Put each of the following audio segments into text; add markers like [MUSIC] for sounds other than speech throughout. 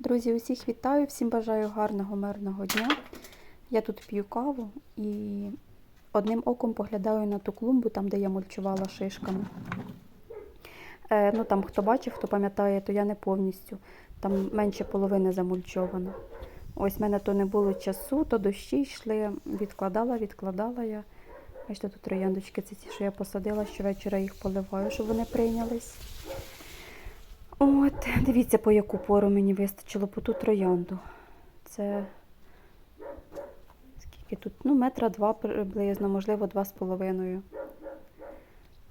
Друзі, усіх вітаю, всім бажаю гарного, мирного дня. Я тут п'ю каву і одним оком поглядаю на ту клумбу, там, де я мульчувала шишками. Е, ну там хто бачив, хто пам'ятає, то я не повністю. Там менше половини замульчовано. Ось в мене то не було часу, то дощі йшли, відкладала, відкладала я. Бачите, тут трояндочки, це ті, що я посадила, щовечора їх поливаю, щоб вони прийнялись. От, дивіться, по яку пору мені вистачило по ту троянду. Це скільки тут? Ну, метра два приблизно, можливо, два з половиною.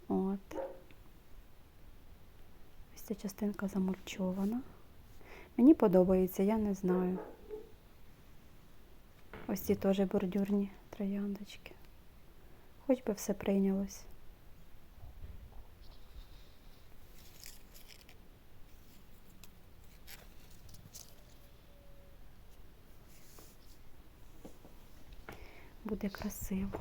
От. Ось ця частинка замульчована. Мені подобається, я не знаю. Ось ці теж бордюрні трояндочки. Хоч би все прийнялось. Буде красиво.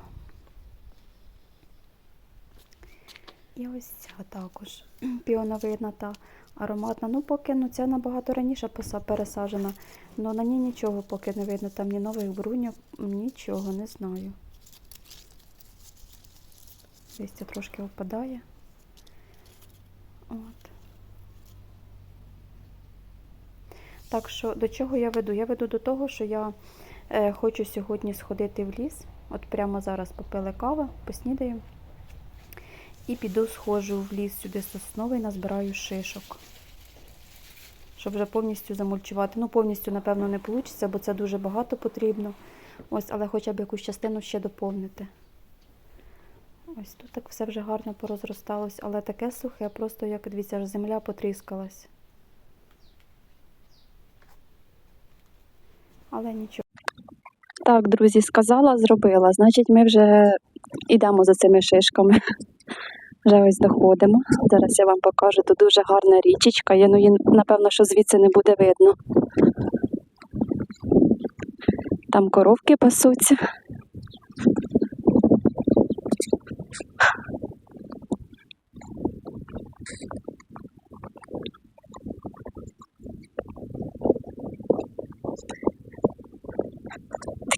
І ось ця також піоновидна та ароматна. Ну, поки ну, ця набагато раніше пересаджена, але на ній нічого поки не видно. Там ні нових бруньок, нічого, не знаю. Листя трошки опадає. От. Так що до чого я веду? Я веду до того, що я хочу сьогодні сходити в ліс. От прямо зараз попили кави, поснідаю. І піду схожу в ліс сюди сосновий, назбираю шишок. Щоб вже повністю замульчувати. Ну, повністю, напевно, не вийде, бо це дуже багато потрібно. Ось, але хоча б якусь частину ще доповнити. Ось тут так все вже гарно порозросталось, але таке сухе, просто як дивіться, аж земля потріскалась. Але нічого. Так, друзі, сказала, зробила. Значить, ми вже йдемо за цими шишками. [LAUGHS] Вже ось доходимо. Зараз я вам покажу. Тут дуже гарна річечка. Я, ну, напевно, що звідси не буде видно. Там коровки пасуться.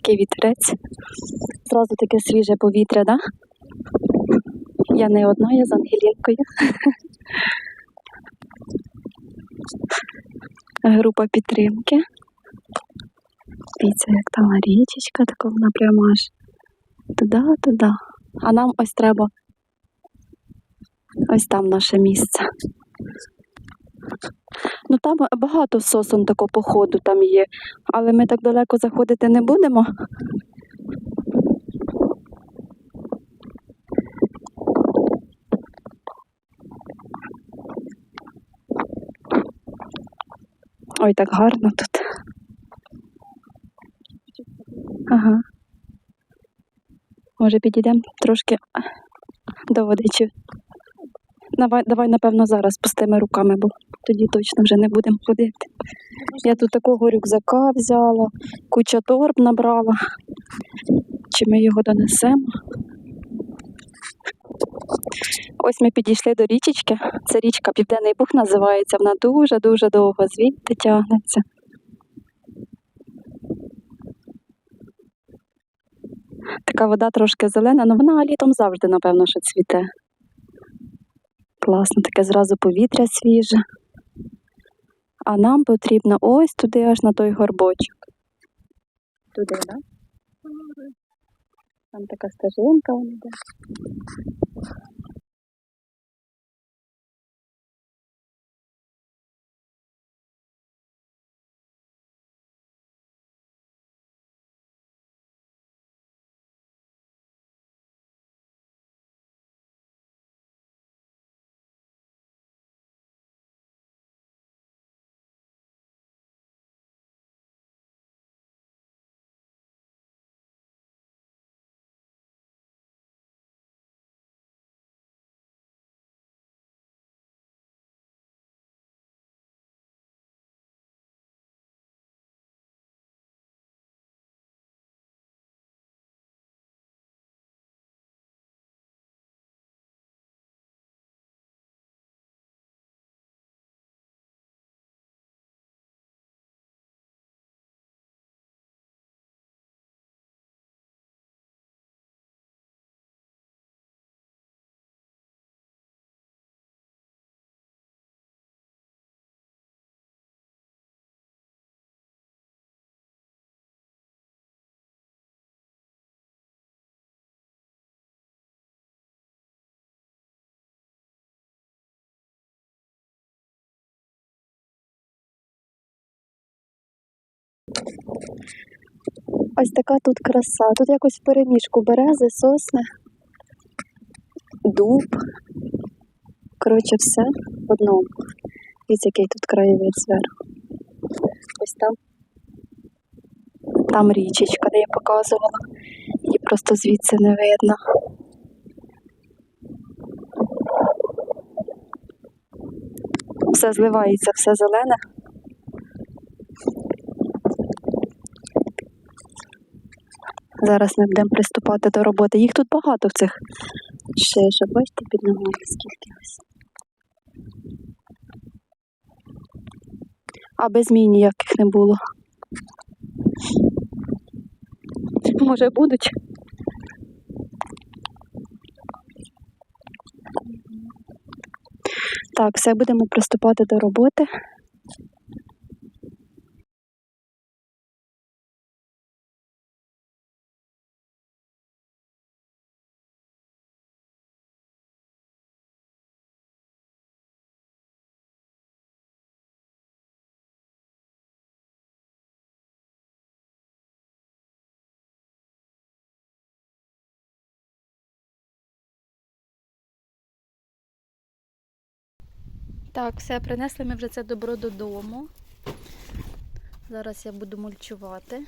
Такий вітерець. Зразу таке свіже повітря, да? Я не одна, я з Ангелінкою. Група підтримки. Дивіться, як там річечка, така вона прямо аж туди-туди. А нам ось треба ось там наше місце. Ну там багато сосон такого походу там є, але ми так далеко заходити не будемо. Ой, так гарно тут. Ага. Може, підійдемо трошки до водичі. Давай, давай, напевно, зараз пустими руками, бо тоді точно вже не будемо ходити. Я тут такого рюкзака взяла, куча торб набрала. Чи ми його донесемо? Ось ми підійшли до річечки. Це річка Південний Буг називається. Вона дуже-дуже довго звідти тягнеться. Така вода трошки зелена, але вона літом завжди, напевно, що цвіте. Класно, таке зразу повітря свіже. А нам потрібно ось туди, аж на той горбочок. Туди, так? Да? Там така стежинка вона йде. Ось така тут краса. Тут якось переміжку берези, сосни, дуб. Коротше, все в одному. Дивіться, який тут краєвид зверху. Ось там. Там річечка, де я показувала. Її просто звідси не видно. Все зливається, все зелене. Зараз ми будемо приступати до роботи. Їх тут багато в цих шишок. Бачите, під ногами скільки ось. Аби змій ніяких не було. Може будуть. Так, все будемо приступати до роботи. Так, все, принесли ми вже це добро додому. Зараз я буду мульчувати.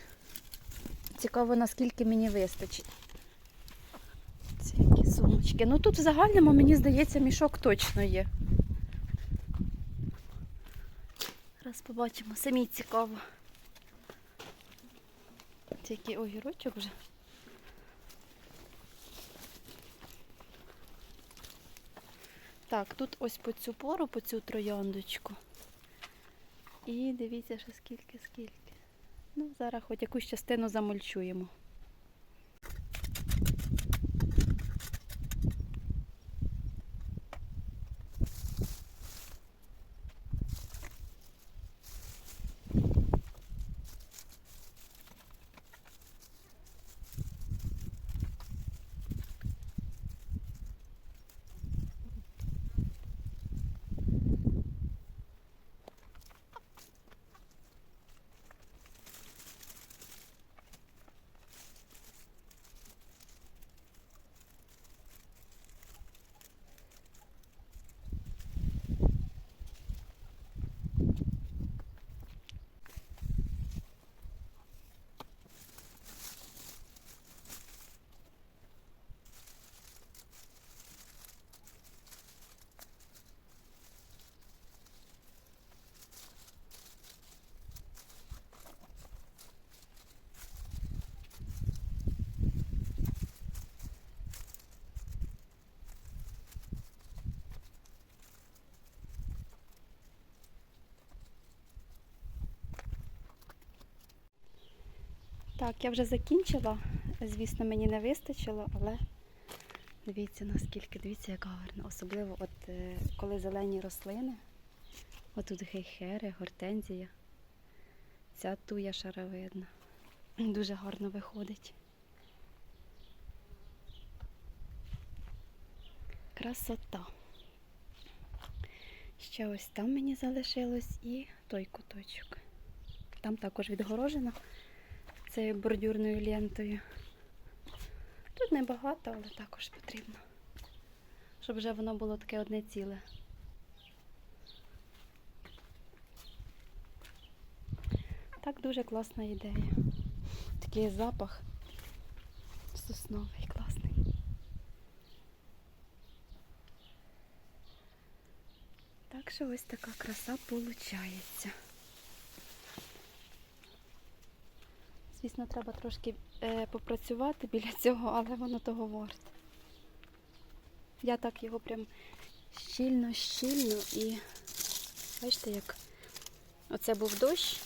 Цікаво, наскільки мені вистачить. Ці які сумочки. Ну тут в загальному, мені здається, мішок точно є. Зараз побачимо, самі цікаво. Це який огірочок вже. Так, тут ось по цю пору, по цю трояндочку. І дивіться, що скільки, скільки. Ну, зараз хоч якусь частину замульчуємо. Так, я вже закінчила. Звісно, мені не вистачило, але дивіться наскільки, дивіться, яка гарна. Особливо от е, коли зелені рослини. Отут гейхери, гортензія. Ця туя шаровидна. Дуже гарно виходить. Красота. Ще ось там мені залишилось і той куточок. Там також відгорожено цією бордюрною лентою. Тут небагато, але також потрібно, щоб вже воно було таке одне ціле. Так дуже класна ідея. Такий запах сосновий, класний. Так що ось така краса виходить. Звісно, треба трошки е, попрацювати біля [LAUGHS] цього, але воно того варте. Я так його прям щільно-щільно і бачите, як оце був дощ,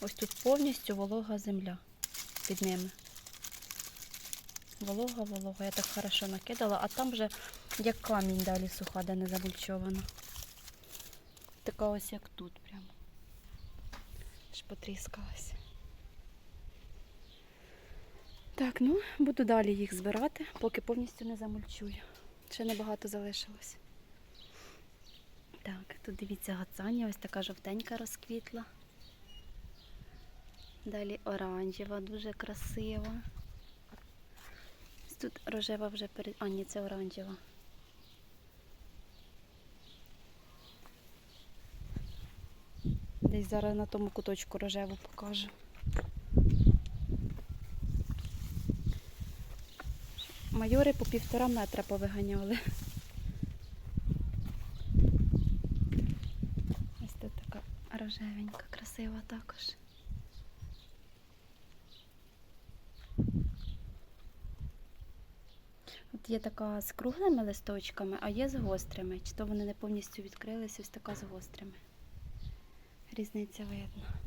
ось тут повністю волога земля під ними. Волога, волога. Я так хорошо накидала, а там вже як камінь далі суха, де не замульчована. Така ось як тут прямо. Аж потріскалася. Так, ну буду далі їх збирати, поки повністю не замульчую. Ще небагато залишилось. Так, тут дивіться гацання, ось така жовтенька розквітла. Далі оранжева, дуже красива. Тут рожева вже перед. А, ні, це оранжева. Десь зараз на тому куточку рожеву покажу. Майори по півтора метра повиганяли. Ось тут така рожевенька, красива також. От є така з круглими листочками, а є з гострими. Чи то вони не повністю відкрилися, ось така з гострими. Різниця видно.